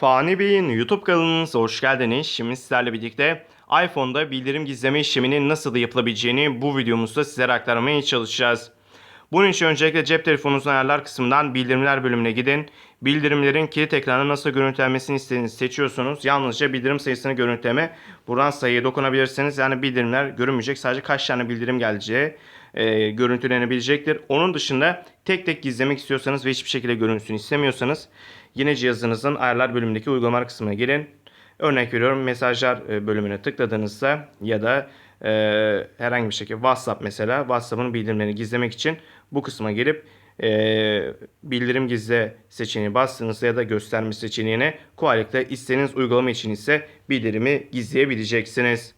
Fani Bey'in YouTube kanalınıza hoş geldiniz. Şimdi sizlerle birlikte iPhone'da bildirim gizleme işleminin nasıl yapılabileceğini bu videomuzda sizlere aktarmaya çalışacağız. Bunun için öncelikle cep telefonunuzun ayarlar kısmından bildirimler bölümüne gidin. Bildirimlerin kilit ekranı nasıl görüntülenmesini istediğinizi seçiyorsunuz. Yalnızca bildirim sayısını görüntüleme. Buradan sayıya dokunabilirsiniz. Yani bildirimler görünmeyecek. Sadece kaç tane bildirim geleceği e, görüntülenebilecektir. Onun dışında tek tek gizlemek istiyorsanız ve hiçbir şekilde görünsün istemiyorsanız yine cihazınızın ayarlar bölümündeki uygulamalar kısmına gelin. Örnek veriyorum mesajlar e, bölümüne tıkladığınızda ya da e, herhangi bir şekilde WhatsApp mesela WhatsApp'ın bildirimlerini gizlemek için bu kısma gelip e, bildirim gizle seçeneği bastığınızda ya da gösterme seçeneğine kolaylıkla istediğiniz uygulama için ise bildirimi gizleyebileceksiniz.